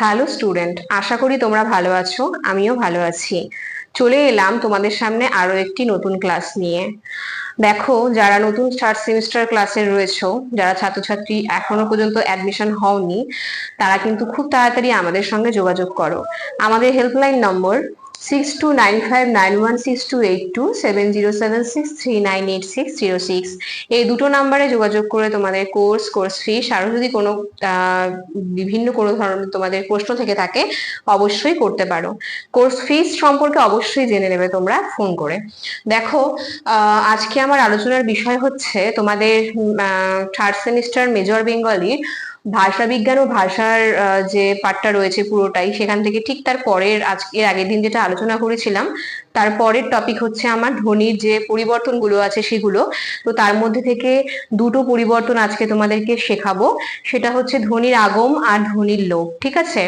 Hello student আশা করি তোমরা ভালো আছো, আমিও ভালো আছি। চলে এলাম তোমাদের সামনে আরও একটি নতুন ক্লাস নিয়ে। দেখো, যারা নতুন থার্ড সেমিস্টার ক্লাসে রয়েছো, যারা ছাত্রছাত্রী এখনও পর্যন্ত অ্যাডমিশন হওনি, তারা কিন্তু খুব তাড়াতাড়ি আমাদের সঙ্গে যোগাযোগ করো। আমাদের helpline number six two nine five nine one six two eight two seven zero seven six three nine eight six zero six এই দুটো নাম্বারে যোগাযোগ করে তোমাদের কোর্স কোর্স ফিস আরও যদি কোনো বিভিন্ন কোনো ধরনের তোমাদের প্রশ্ন থেকে থাকে, অবশ্যই করতে পারো। কোর্স ফিস সম্পর্কে অবশ্যই জেনে নেবে তোমরা ফোন করে। দেখো আজকে আমার আলোচনার বিষয় হচ্ছে তোমাদের থার্ড সেমিস্টার মেজর বেঙ্গলি ভাষা বিজ্ঞান ও ভাষার যে পাঠটা রয়েছে পুরোটাই, সেখান থেকে ঠিক তার পরের আজকে আগের দিন যেটা আলোচনা করেছিলাম, তার পরের টপিক হচ্ছে আমার ধ্বনির যে পরিবর্তনগুলো আছে সেগুলো। তো তার মধ্যে থেকে দুটো পরিবর্তন আজকে তোমাদেরকে শেখাবো। সেটা হচ্ছে ধ্বনির আগম আর ধ্বনির লোপ, ঠিক আছে?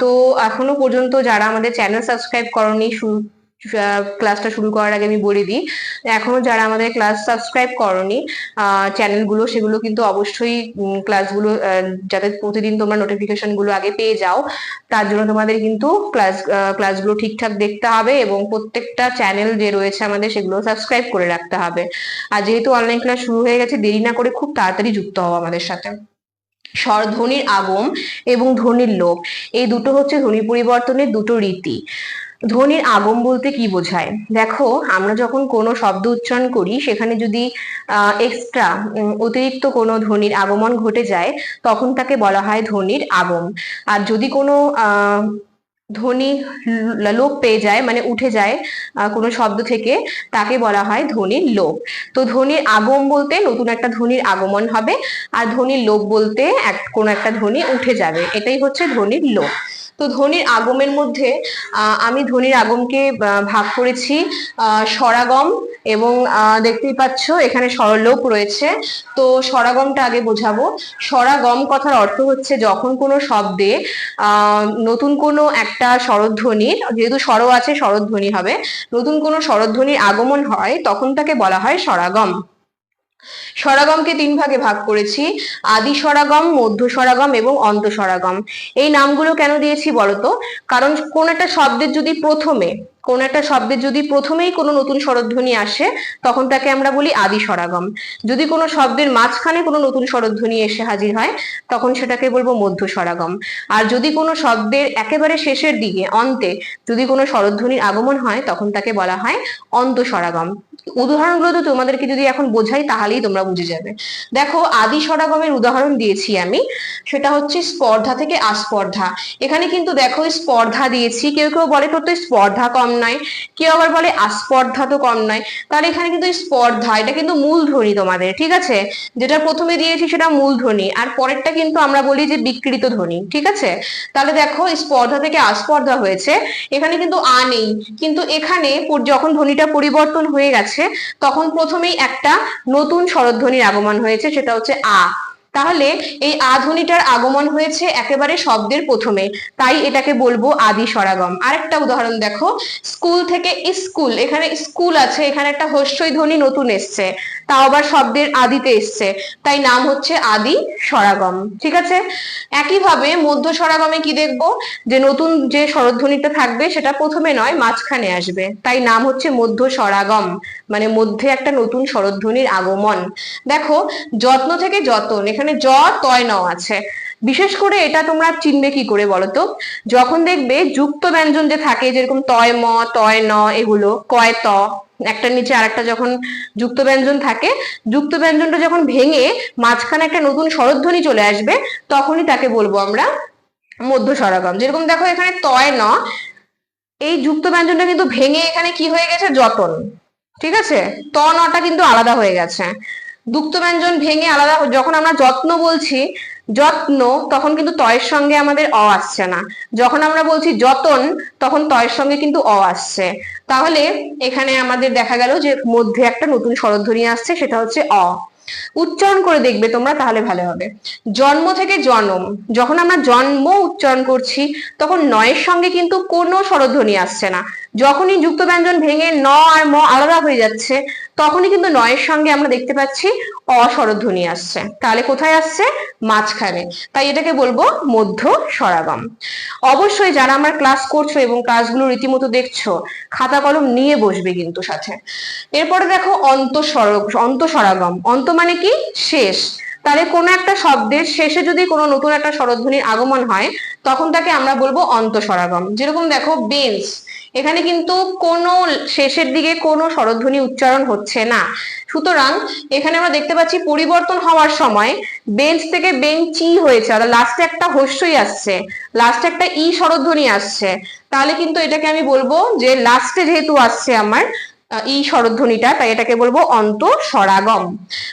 তো এখনও পর্যন্ত যারা আমাদের চ্যানেল সাবস্ক্রাইব করনি, শুরু ক্লাসটা শুরু করার আগে আমি বলে দিই, এখনও যারা আমাদের ক্লাস সাবস্ক্রাইব করনি চ্যানেলগুলো সেগুলো কিন্তু অবশ্যই ক্লাসগুলো যাতে প্রতিদিন তোমরা নোটিফিকেশনগুলো আগে পেয়ে যাও, তার জন্য তোমাদের কিন্তু ক্লাস ক্লাসগুলো ঠিকঠাক দেখতে হবে এবং প্রত্যেকটা চ্যানেল যে রয়েছে আমাদের, সেগুলো সাবস্ক্রাইব করে রাখতে হবে। আর যেহেতু অনলাইন ক্লাস শুরু হয়ে গেছে, দেরি না করে খুব তাড়াতাড়ি যুক্ত হও আমাদের সাথে। স্বর, ধ্বনির আগম এবং ধ্বনির লোপ, এই দুটো হচ্ছে ধ্বনি পরিবর্তনের দুটো রীতি। ধ্বনির আগম বলতে কি বোঝায়? দেখো, আমরা যখন কোনো শব্দ উচ্চারণ করি, সেখানে যদি এক্সট্রা অতিরিক্ত কোনো ধ্বনির আগমন ঘটে যায়, তখন তাকে বলা হয় ধ্বনির আগম। আর যদি কোনো ধ্বনি লোপ পেয়ে যায় মানে উঠে যায় কোনো শব্দ থেকে, তাকে বলা হয় ধ্বনির লোপ। তো ধ্বনির আগম বলতে নতুন একটা ধ্বনির আগমন হবে, আর ধ্বনির লোপ বলতে এক, কোনো একটা ধ্বনি উঠে যাবে। এটাই হচ্ছে ধ্বনির লোপ। তো ধ্বনির আগমের মধ্যে আমি ধ্বনির আগমকে ভাগ করেছি স্বরাগম এবং দেখতেই পাচ্ছ এখানে স্বরলোপ রয়েছে। তো স্বরাগমটা আগে বোঝাবো। স্বরাগম কথার অর্থ হচ্ছে যখন কোনো শব্দে নতুন কোনো একটা স্বরধ্বনির যেহেতু স্বর আছে স্বরধ্বনি হবে, নতুন কোনো স্বরধ্বনির আগমন হয়, তখন তাকে বলা হয় স্বরাগম স্বরাগমকে তিন ভাগে ভাগ করেছি। আদি স্বরাগম মধ্য স্বরাগম এবং অন্ত স্বরাগম এই নামগুলো কেন দিয়েছি বলতো? কারণ কোন একটা শব্দের যদি প্রথমে, কোন একটা শব্দের যদি প্রথমেই কোনো নতুন স্বরধ্বনি আসে, তখন তাকে আমরা বলি আদি স্বরাগম যদি কোনো শব্দের মাঝখানে কোনো নতুন স্বরধ্বনি এসে হাজির হয়, তখন সেটাকে বলব মধ্য স্বরাগম আর যদি কোনো শব্দের একেবারে শেষের দিকে, অন্তে যদি কোনো স্বরধ্বনির আগমন হয়, তখন তাকে বলা হয় অন্ত স্বরাগম উদাহরণগুলো তো তোমাদেরকে যদি এখন বোঝাই, তাহলেই তোমরা বুঝে যাবে। দেখো, আদি স্বরাগমের উদাহরণ দিয়েছি আমি। সেটা হচ্ছে স্পর্ধা থেকে আস্পর্ধা। এখানে কিন্তু দেখো, স্পর্ধা দিয়েছি। কেউ কেউ বলে তোর তো স্পর্ধা কম নয়। কেউ আবার বলে আস্পর্ধা তো কম নয়। তাহলে এখানে কিন্তু স্পর্ধা, এটা কিন্তু মূল ধ্বনি তোমাদের, ঠিক আছে? যেটা প্রথমে দিয়েছি সেটা মূল ধ্বনি আর পরেরটা কিন্তু আমরা বলি যে বিকৃত ধ্বনি, ঠিক আছে? তাহলে দেখো, স্পর্ধা থেকে আস্পর্ধা হয়েছে। এখানে কিন্তু আ নেই। কিন্তু এখানে যখন ধ্বনিটা পরিবর্তন হয়ে গেছে তখন প্রথমেই একটা নতুন স্বরধ্বনির আগমন হয়েছে, সেটা হচ্ছে আ। তাহলে এই আ ধ্বনিটার আগমন হয়েছে একেবারে শব্দের প্রথমে, তাই এটাকে বলব আদি স্বরাগম। আরেকটা উদাহরণ দেখো, স্কুল থেকে স্কুল, এখানে স্কুল আছে, এখানে একটা হস্যই ধ্বনি নতুন এসছে। তাও আবার শব্দের আদিতে এসছে। তাই নাম হচ্ছে আদি স্বরাগম। ঠিক আছে? একইভাবে মধ্য স্বরাগমে কি দেখব? যে নতুন যে স্বরধ্বনিটা থাকবে সেটা প্রথমে নয়, মাঝখানে আসবে। তাই নাম হচ্ছে মধ্য স্বরাগম। মানে মধ্যে একটা নতুন স্বরধ্বনির আগমন। দেখো, যত্ন থেকে যতন। এখানে জ তয় ন আছে। বিশেষ করে এটা তোমরা চিনবে কি করে বলো তো যখন দেখবে যুক্ত ব্যঞ্জন যে থাকে, যেরকম তয় ম, তয় ন, এগুলো, কয় ত একটা নিচে আরেকটা যখন যুক্ত ব্যঞ্জন থাকে, যুক্ত ব্যঞ্জনটা যখন ভেঙে মাঝখানে একটা নতুন স্বরধ্বনি চলে আসবে, তখনই তাকে বলব আমরা মধ্য স্বরাগম। যেরকম দেখো এখানে তয় ন, এই যুক্ত ব্যঞ্জনটা কিন্তু ভেঙে এখানে কি হয়ে গেছে? যতন। ঠিক আছে? ত নটা কিন্তু আলাদা হয়ে গেছে। যুক্ত ব্যঞ্জন ভেঙে আলাদা, যখন আমরা যত্ন বলছি যত্ন, তখন কিন্তু তয়ের সঙ্গে আমাদের অ আসছে না। যখন আমরা বলছি যতন, তখন তয়ের সঙ্গে কিন্তু অ আসছে। তাহলে এখানে আমাদের দেখা গেল যে মধ্যে একটা নতুন স্বরধ্বনি আসছে, সেটা হচ্ছে অ। উচ্চারণ করে দেখবে তোমরা, তাহলে ভালো হবে। জন্ম থেকে জনম, যখন আমরা জন্ম উচ্চারণ করছি, তখন নয়ের সঙ্গে কিন্তু কোনো স্বরধ্বনি আসছে না। যখনই যুক্ত ব্যঞ্জন ভেঙে ন আর ম আলাদা হয়ে যাচ্ছে তখনই কিন্তু নয়ের সঙ্গে আমরা দেখতে পাচ্ছি অস্বরধ্বনি আসছে। তাহলে কোথায় আসছে? মাঝখানে। তাই এটাকে বলব মধ্য সরাগম। অবশ্যই যারা আমার ক্লাস করছ এবং ক্লাসগুলো রীতিমতো দেখছ, খাতা কলম নিয়ে বসবে কিন্তু সাথে। এরপরে দেখো অন্তঃস্বর অন্তঃস্বরাগম অন্ত মানে কি? শেষ। তাহলে কোনো একটা শব্দের শেষে যদি কোনো নতুন একটা স্বরধ্বনির আগমন হয়, তখন তাকে আমরা বলব অন্তঃস্বরাগম। যেরকম দেখো, বেঞ্চ। এখানে কিন্তু কোনো শেষের দিকে কোনো স্বরধ্বনি উচ্চারণ হচ্ছে না। সুতরাং এখানে আমরা দেখতে পাচ্ছি পরিবর্তন হওয়ার সময় বেঞ্চ থেকে বেঞ্চি হয়েছে, অর্থাৎ লাস্টে একটা হস্যই আসছে লাস্টে একটা ই স্বরধ্বনি আসছে। তাহলে কিন্তু এটাকে আমি বলব যে লাস্টে যেহেতু আসছে আমার আহ, ই স্বরধ্বনিটা তাই এটাকে বলব অন্ত স্বরাগম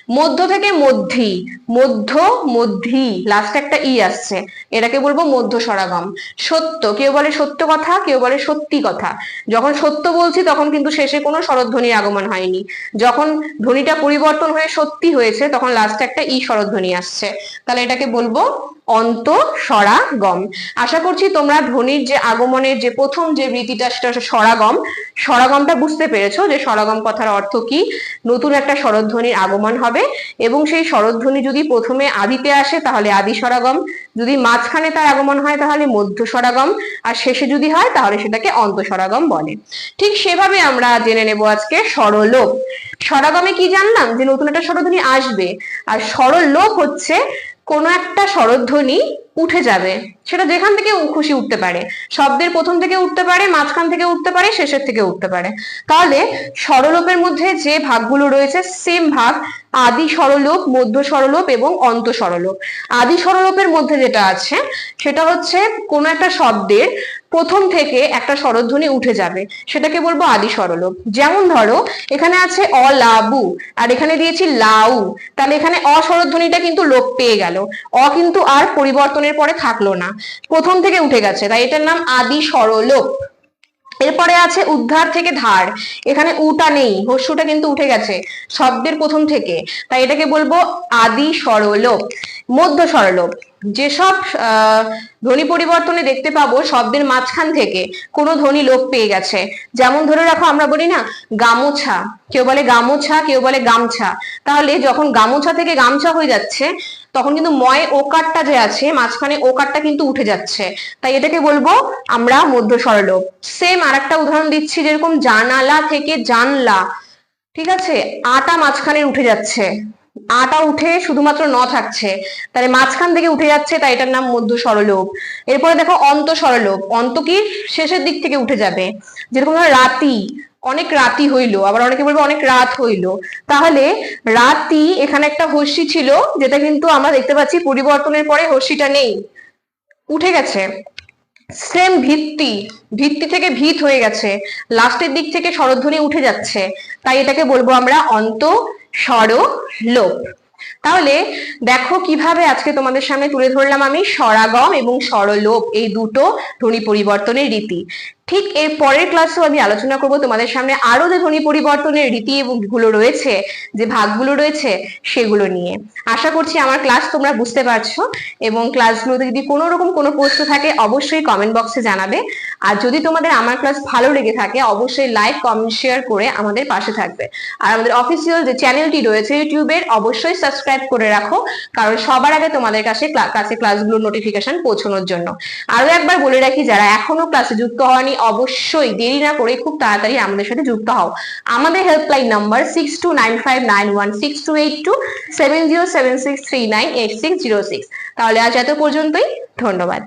মধ্য থেকে মধ্যি মধ্য মধ্যি লাস্টে একটা ই আসছে এটাকে বলব মধ্য স্বরাগম সত্য কেউ বলে সত্য কথা কেউ বলে সত্যি কথা। যখন সত্য বলছি তখন কিন্তু শেষে কোনো স্বরধ্বনির আগমন হয়নি। যখন ধ্বনিটা পরিবর্তন হয়ে সত্যি হয়েছে তখন লাস্টে একটা ই স্বরধ্বনি আসছে। তাহলে এটাকে বলব অন্ত আশা করছি তোমরা ধ্বনির যে আগমনের যে প্রথম যে রীতিটা, সেটা হচ্ছে স্বরাগম স্বরাগমটা বুঝতে পেরেছ যে স্বরাগম কথার অর্থ কি? নতুন একটা স্বরধ্বনির আগমন হবে এবং সেই স্বরধ্বনি যদি প্রথমে আদিতে আসে, তাহলে আদি স্বরাগম যদি মাঝখানে তার আগমন হয়, তাহলে মধ্য স্বরাগম আর শেষে যদি হয়, তাহলে সেটাকে অন্ত স্বরাগম বলে। ঠিক সেভাবে আমরা জেনে নেব আজকে স্বরলোপ। স্বরাগমে কি জানলাম? যে নতুন একটা স্বরধ্বনি আসবে। আর স্বরলোপ হচ্ছে কোনো একটা স্বরধ্বনি উঠে যাবে। সেটা যেখান থেকে খুশি উঠতে পারে। শব্দের প্রথম থেকে উঠতে পারে, মাঝখান থেকে উঠতে পারে, শেষের থেকে উঠতে পারে। তাহলে স্বরলোপের মধ্যে যে ভাগগুলো রয়েছে সেম ভাগ আদি স্বরলোপ, মধ্য স্বরলোপ এবং অন্ত স্বরলোপ। আদি স্বরলোপের মধ্যে যেটা আছে, সেটা হচ্ছে কোনো একটা শব্দের প্রথম থেকে একটা স্বরধ্বনি উঠে যাবে। সেটাকে বলব আদি স্বরলোপ। যেমন ধরো, এখানে আছে অলাবু, আর এখানে দিয়েছি লাউ। তাহলে এখানে অস্বরধ্বনিটা কিন্তু লোপ পেয়ে গেল। অ কিন্তু আর পরিবর্তনের পরে থাকল না। প্রথম থেকে উঠে গেছে। তাই এটার নাম আদি সরলোক। এরপরে আছে উদ্ধার থেকে ধার। এখানে উটা নেই হস্যটা কিন্তু উঠে গেছে, শব্দের প্রথম থেকে। তাই এটাকে বলব আদি স্বরলোপ মধ্য স্বরলোপ যেসব ধ্বনি পরিবর্তনে দেখতে পাবো শব্দের মাঝখান থেকে কোনো ধ্বনি লোপ পেয়ে গেছে। যেমন ধরে রাখো, আমরা বলি না, গামোছা। কেউ বলে গামোছা, কেউ বলে গামছা। তাহলে যখন গামোছা থেকে গামছা হয়ে যাচ্ছে, তখন কিন্তু ময় ওকারটা যে আছে, মাঝখানে ওকারটা কিন্তু উঠে যাচ্ছে। তাই এটাকে বলব আমরা মধ্য স্বরলোপ সেম আর একটা উদাহরণ দিচ্ছি, যেরকম জানালা থেকে জানলা। ঠিক আছে? আটা মাঝখানে উঠে যাচ্ছে। আটা উঠে শুধুমাত্র ন থাকছে। তাহলে মাঝখান থেকে উঠে যাচ্ছে, তাই এটার নাম মধ্য স্বরলোপ। এরপরে দেখো অন্ত স্বরলোপ। অন্ত কি? শেষের দিক থেকে উঠে যাবে। যেরকম ধরো রাতি, অনেক রাতি হইল, আবার অনেকে বলবে অনেক রাত হইল। তাহলে রাতি এখানে একটা হস্যি ছিল, যেটা কিন্তু আমরা দেখতে পাচ্ছি পরিবর্তনের পরে হস্যিটা নেই। উঠে গেছে। সেম ভিত্তি ভিত্তি থেকে ভিত হয়ে গেছে। লাস্টের দিক থেকে স্বরধ্বনি উঠে যাচ্ছে। তাই এটাকে বলব আমরা অন্ত স্বর লোপ। তাহলে দেখো কীভাবে আজকে তোমাদের সামনে তুলে ধরলাম আমি স্বরাগম এবং সরলোপ এই দুটো ধ্বনি পরিবর্তনের রীতি। ঠিক এর পরের ক্লাসেও আমি আলোচনা করব। তোমাদের সামনে আরও যে ধ্বনি পরিবর্তনের রীতি এবংগুলো রয়েছে, যে ভাগগুলো রয়েছে, সেগুলো নিয়ে। আশা করছি আমার ক্লাস তোমরা বুঝতে পারছ এবং ক্লাসগুলোতে যদি কোনো রকম কোনো প্রশ্ন থাকে, অবশ্যই কমেন্ট বক্সে জানাবে। আর যদি তোমাদের আমার ক্লাস ভালো লেগে থাকে, অবশ্যই লাইক কমেন্ট শেয়ার করে আমাদের পাশে থাকবে। আর আমাদের অফিসিয়াল যে চ্যানেলটি রয়েছে ইউটিউবের, অবশ্যই সাবস্ক্রাইব করে রাখো, কারণ সবার আগে তোমাদের কাছে কাছে ক্লাসগুলোর নোটিফিকেশন পৌঁছানোর জন্য। আরও একবার বলে রাখি, যারা এখনও ক্লাসে যুক্ত হওয়ানি অবশ্যই দেরি না করে খুব তাড়াতাড়ি আমাদের সাথে যুক্ত হও। আমাদের helpline number six two nine five nine one six two eight two seven zero seven six three nine eight six zero six তাহলে আজ এত পর্যন্তই, ধন্যবাদ।